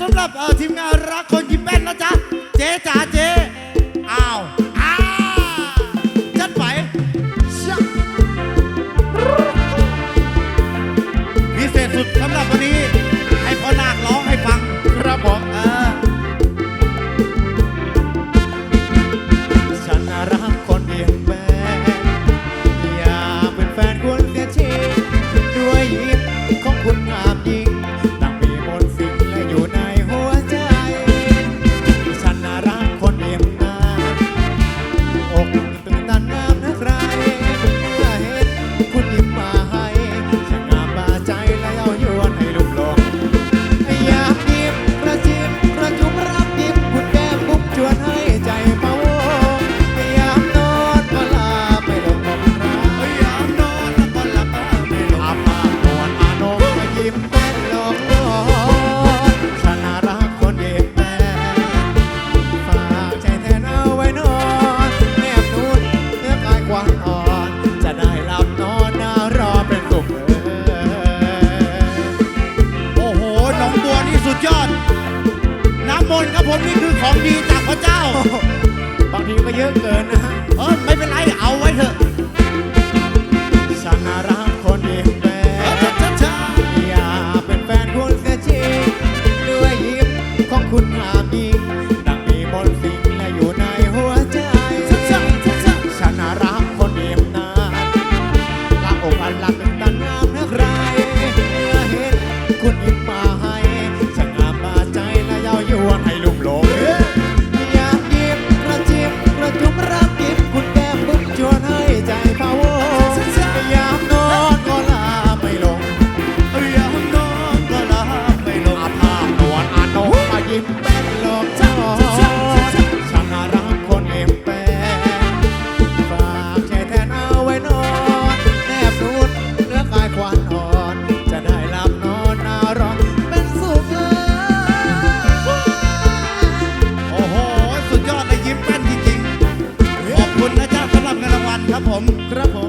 สำหรับทีมงานรักคนยิ้มแป้นนะจ๊ะเจ๊จ๋าเจ๊ มนต์ครับผมนี่คือของดีจากพระเจ้า บางทีก็เยอะเกินนะฮะเออไม่เป็นไรเอาไว้เถอะฉันน่ารักคนเดียวแม่เออช้าช้าอยากเป็นแฟนคุณเสียจริงด้วยยิ้มของคุณงามยิ่งดังมีมนต์สิ่งและอยู่ในหัวใจช้าช้าช้าช้าฉันน่ารักคนเดียวนะรักอกอันรักเป็น อกจอฉันรักคนเอ็มแปนฝากใจแทนเอาไว้นอนแนบนุนเนื้อกายควันอ่อน จะได้หลับนอนนารอนเป็นสุขโอ้โห สุดยอดเลยยิ้มแป้นจริงๆขอบคุณนะจ๊ะสำหรับเงินรางวัลครับผม ครับผม